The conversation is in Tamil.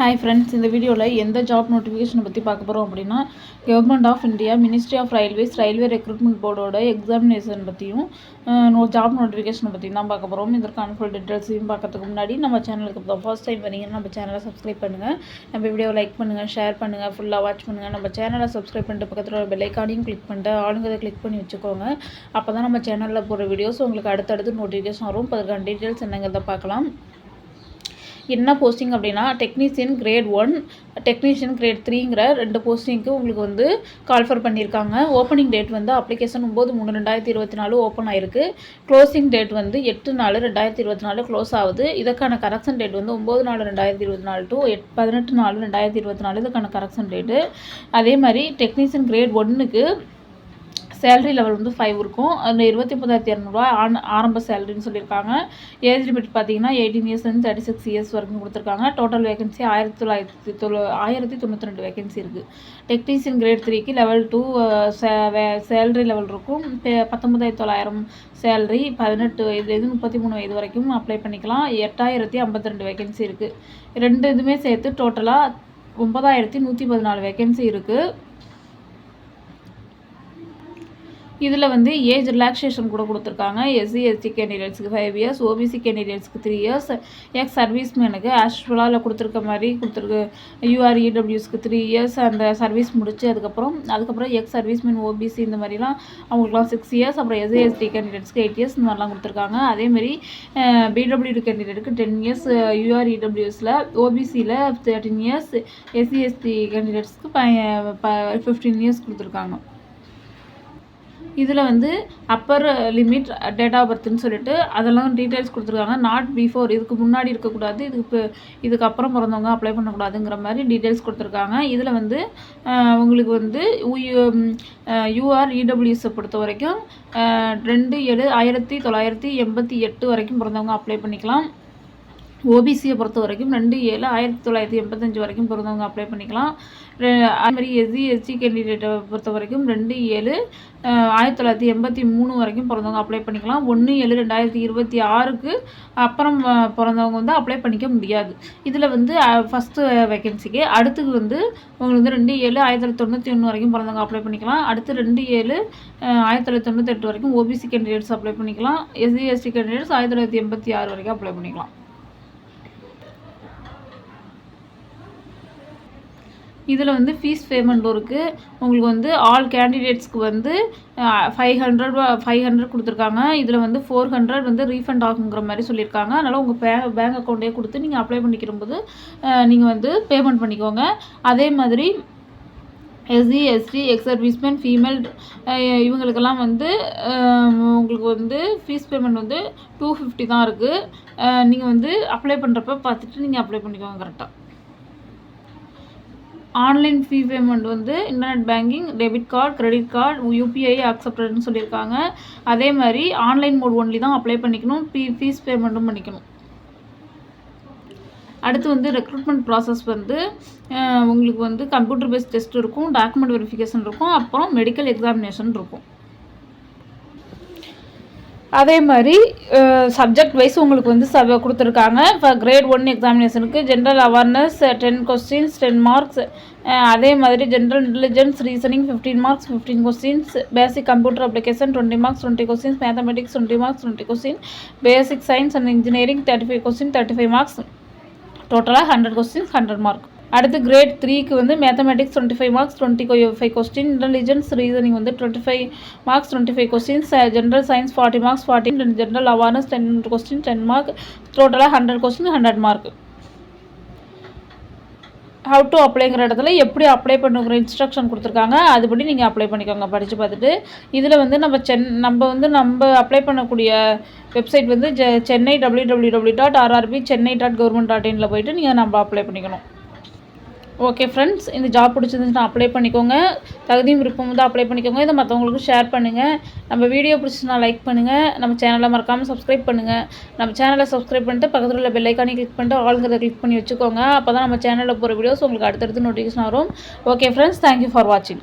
ஹாய் ஃப்ரெண்ட்ஸ் இந்த வீடியோவில் எந்த ஜாப் நோட்டிஃபிகேஷனை பற்றி பார்க்க போகிறோம் அப்படின்னா government of India ministry of railways railway recruitment போர்டோட examination பற்றியும் ஜாப் நோட்டிஃபிகேஷனை பற்றி தான் பார்க்க போகிறோம் இதற்கான ஃபுல் டீட்டெயில்ஸையும் பார்க்கறதுக்கு முன்னாடி நம்ம சேனலுக்கு இப்போ ஃபர்ஸ்ட் டைம் வரீங்கன்னா நம்ம சேனலை சப்ஸ்கிரைப் பண்ணுங்கள் நம்ம வீடியோ லைக் பண்ணுங்கள் ஷேர் பண்ணுங்கள் ஃபுல்லாக வாட்ச் பண்ணுங்கள் நம்ம சேனலை சப்ஸ்கிரைப் பண்ணிட்டு பக்கத்தில் பெல்லைக்கானையும் கிளிக் பண்ணிட்டு ஆளுங்க கிளிக் பண்ணி வச்சுக்கோங்க. அப்போ தான் நம்ம சேனலில் போகிற வீடியோஸ் உங்களுக்கு அடுத்தடுத்து நோட்டிஃபிகேஷன் வரும். இப்போ அதுக்கான டீட்டெயில்ஸ் என்னங்கிறத பார்க்கலாம். என்ன போஸ்டிங் அப்படின்னா technician grade one technician grade த்ரீங்கிற ரெண்டு போஸ்டிங்க்கு உங்களுக்கு வந்து கால்ஃபர் பண்ணியிருக்காங்க. ஓப்பனிங் டேட் வந்து அப்ளிகேஷன் ஒம்பது மூணு ரெண்டாயிரத்தி இருபத்தி நாலு ஓப்பன் ஆயிருக்கு. க்ளோசிங் டேட் வந்து எட்டு நாலு ரெண்டாயிரத்தி இருபத்தி நாலு க்ளோஸ் ஆகுது. இதற்கான கரெக்ஷன் டேட் வந்து ஒம்பது நாலு ரெண்டாயிரத்தி இருபத்தி நாலு டு எட் பதினெட்டு நாலு ரெண்டாயிரத்தி இருபத்தி நாலு இதுக்கான கரெக்ஷன் டேட்டு அதே மாதிரி டெக்னீஷியன் கிரேட் ஒன்றுக்கு சேலரி லெவல் வந்து ஃபைவ் இருக்கும். அதில் இருபத்தி மூணாயிரத்தி இரநூறுவா ஆன் ஆரம்ப சேலரின்னு சொல்லியிருக்காங்க. ஏஜ் லிமிட் பார்த்தீங்கன்னா எயிட்டீன் இயர்ஸ்லேருந்து தேர்ட்டி சிக்ஸ் இயர்ஸ் வரைக்கும் கொடுத்துருக்காங்க. டோட்டல் வேகன்சி ஆயிரத்தி தொள்ளாயிரத்தி தொண்ணூ ஆயிரத்தி தொண்ணூற்றி ரெண்டு வேகன்சி இருக்குது டெக்னீஷியன் கிரேட் த்ரீக்கு லெவல் டூ சேலரி லெவல் இருக்கும். பத்தொம்பதாயிரத்தி தொள்ளாயிரம் சேலரி பதினெட்டு வயதுலேருந்து முப்பத்தி மூணு வயது வரைக்கும் அப்ளை பண்ணிக்கலாம். எட்டாயிரத்தி ஐம்பத்தி ரெண்டு வேகன்சி இருக்குது ரெண்டு இதுவுமே சேர்த்து டோட்டலாக ஒன்பதாயிரத்தி நூற்றி பதினாலு வேகன்சி இருக்குது இதில் வந்து ஏஜ் ரிலாக்ஸேஷன் கூட கொடுத்துருக்காங்க. எஸ்சி எஸ்டி கேண்டிடேட்ஸுக்கு ஃபைவ் இயர்ஸ் ஓபிசி கேண்டிடேட்ஸ்க்கு த்ரீ இயர்ஸ் எக்ஸ் சர்வீஸ்மேனுக்கு ஆஸ்ட்ரலாவில் கொடுத்துருக்க மாதிரி கொடுத்துருக்கு. யூஆர்இடபிள்யூஸ்க்கு த்ரீ இயர்ஸ் அந்த சர்வீஸ் முடிச்சு அதுக்கப்புறம் அதுக்கப்புறம் எக்ஸ் சர்வீஸ்மேன் ஓபிசி இந்த மாதிரிலாம் அவங்களுக்குலாம் சிக்ஸ் இயர்ஸ் அப்புறம் எஸ்சி எஸ்டி கேண்டிடேட்ஸ்க்கு எயிட் இயர்ஸ் இந்த மாதிரிலாம் கொடுத்துருக்காங்க. அதேமாரி பிடபிள்யூடி கேண்டிடேட்டுக்கு டென் இயர்ஸ் யூஆர்இடபிள்யூஸில் ஓபிசியில் தேர்ட்டின் இயர்ஸ் எஸ்சி எஸ்டி கேண்டிடேட்ஸ்க்கு ஃபிஃப்டீன் இயர்ஸ் கொடுத்துருக்காங்க. இதில் வந்து அப்பர் லிமிட் டேட் ஆஃப் பர்த்னு சொல்லிட்டு அதெல்லாம் டீட்டெயில்ஸ் கொடுத்துருக்காங்க. நாட் பிஃபோர் இதுக்கு முன்னாடி இருக்கக்கூடாது. இதுக்கு இதுக்கு அப்புறம் பிறந்தவங்க அப்ளை பண்ணக்கூடாதுங்கிற மாதிரி டீட்டெயில்ஸ் கொடுத்துருக்காங்க. இதில் வந்து உங்களுக்கு வந்து யூஆர் இடபிள்யூஎஸை பொறுத்த வரைக்கும் ரெண்டு ஏழு ஆயிரத்தி தொள்ளாயிரத்தி எண்பத்தி எட்டு வரைக்கும் பிறந்தவங்க அப்ளை பண்ணிக்கலாம். ஓபிசியை பொறுத்த வரைக்கும் ரெண்டு ஏழு ஆயிரத்தி தொள்ளாயிரத்தி எண்பத்தஞ்சு வரைக்கும் பிறந்தவங்க அப்ளை பண்ணிக்கலாம். அதுமாதிரி எஸ்சி எஸ்சி கேண்டிடேட்டை பொறுத்த வரைக்கும் ரெண்டு ஏழு ஆயிரத்தி தொள்ளாயிரத்தி எண்பத்தி மூணு வரைக்கும் பிறந்தவங்க அப்ளை பண்ணிக்கலாம். ஒன்று ஏழு ரெண்டாயிரத்தி இருபத்தி ஆறுக்கு அப்புறம் பிறந்தவங்க வந்து அப்ளை பண்ணிக்க முடியாது. இதில் வந்து ஃபஸ்ட்டு வேகன்சிக்கு அடுத்தது வந்து உங்களுக்கு வந்து ரெண்டு ஏழு ஆயிரத்தி தொள்ளாயிரத்தி தொண்ணூற்றி ஒன்று வரைக்கும் பிறந்தவங்க அப்ளை பண்ணிக்கலாம். அடுத்து ரெண்டு ஏழு ஆயிரத்தி தொள்ளாயிரத்தி தொண்ணூற்றி எட்டு வரைக்கும் ஓபிசி கேண்டிடேட்ஸ் அப்ளை பண்ணிக்கலாம். எஸ்சி எஸ்டி கேண்டிடேட்ஸ் ஆயிரத்தி தொள்ளாயிரத்தி எண்பத்தி ஆறு வரைக்கும் அப்ளை பண்ணிக்கலாம். இதில் வந்து ஃபீஸ் பேமெண்ட்டும் இருக்குது உங்களுக்கு வந்து ஆல் கேண்டிடேட்ஸ்க்கு வந்து ஃபைவ் ஹண்ட்ரட் ஃபைவ் ஹண்ட்ரட் கொடுத்துருக்காங்க. இதில் வந்து ஃபோர் ஹண்ட்ரட் வந்து ரீஃபண்ட் ஆகுங்கிற மாதிரி சொல்லியிருக்காங்க. அதனால் உங்கள் பே பேங்க் அக்கௌண்ட்டே கொடுத்து நீங்கள் அப்ளை பண்ணிக்கிற போது நீங்கள் வந்து பேமெண்ட் பண்ணிக்கோங்க. அதே மாதிரி SC ST ex serviceman female இவங்களுக்கெல்லாம் வந்து உங்களுக்கு வந்து ஃபீஸ் பேமெண்ட் வந்து டூ ஃபிஃப்டி தான் இருக்குது நீங்கள் வந்து அப்ளை பண்ணுறப்ப பார்த்துட்டு நீங்கள் அப்ளை பண்ணிக்கோங்க கரெக்டாக ஆன்லைன் ஃபீ பேமெண்ட் வந்து internet banking debit card credit card UPI அக்செப்டட்னு சொல்லியிருக்காங்க. அதே மாதிரி ஆன்லைன் மோட் ஒன்லி தான் அப்ளை பண்ணிக்கணும். ஃபீ ஃபீஸ் பேமெண்ட்டும் பண்ணிக்கணும். அடுத்து வந்து ரெக்ரூட்மெண்ட் ப்ராசஸ் வந்து உங்களுக்கு வந்து கம்ப்யூட்டர் பேஸ்ட் டெஸ்ட் இருக்கும் டாக்குமெண்ட் வெரிஃபிகேஷன் இருக்கும் அப்புறம் மெடிக்கல் எக்ஸாமினேஷன் இருக்கும். அதே மாதிரி சப்ஜெக்ட் வைஸ் உங்களுக்கு வந்து ச கொடுத்துருக்காங்க. இப்போ grade one எக்ஸாமினேஷனுக்கு general awareness ten questions ten marks அதே மாதிரி general intelligence reasoning fifteen marks fifteen questions basic computer application twenty marks twenty questions mathematics twenty marks twenty question basic science and engineering thirty five question thirty five marks டோட்டலாக ஹண்ட்ரட் கொஸ்டின்ஸ் ஹண்ட்ரட் மார்க் அடுத்து கிரேட் த்ரீக்கு வந்து mathematics twenty five marks twenty five question intelligence reasoning வந்து twenty five marks twenty five questions general science forty marks forty general awareness ten question ten mark டோட்டலாக hundred question hundred mark how to அப்ளைங்கிற இடத்துல எப்படி அப்ளை பண்ணுங்கிற இன்ஸ்ட்ரக்ஷன் கொடுத்துருக்காங்க. அதுபடி நீங்கள் அப்ளை பண்ணிக்கோங்க. படித்து பார்த்துட்டு இதில் வந்து நம்ம சென் நம்ம வந்து நம்ம அப்ளை பண்ணக்கூடிய வெப்சைட் வந்து Chennai W W W dot RRB Chennai dot government dot இனில் போயிட்டு நீங்கள் நம்ம அப்ளை பண்ணிக்கணும். ஓகே ஃப்ரெண்ட்ஸ் இந்த ஜாப் பிடிச்சிருந்துச்சுன்னா அப்ளை பண்ணிக்கோங்க. தகுதியும் விருப்பம் வந்து அப்ளை பண்ணிக்கோங்க. இதை மற்றவங்களுக்கு ஷேர் பண்ணுங்கள் நம்ம வீடியோ பிடிச்சிச்சுன்னா லைக் பண்ணுங்கள் நம்ம சேனலை மறக்காமல் சப்ஸ்கிரைப் பண்ணுங்கள் நம்ம சேனலை சப்ஸ்கிரைப் பண்ணிட்டு பக்கத்தில் உள்ள பெல்லைக்கானே கிளிக் பண்ணிட்டு ஆளுங்கிறத கிளிக் பண்ணி வச்சுக்கோங்க. அப்போ தான் நம்ம சேனலில் போகிற வீடியோஸ் உங்களுக்கு அடுத்தடுத்து நோட்டிஃபிகேஷன் வரும். ஓகே ஃப்ரெண்ட்ஸ் தேங்க்யூ ஃபார் வாட்சிங்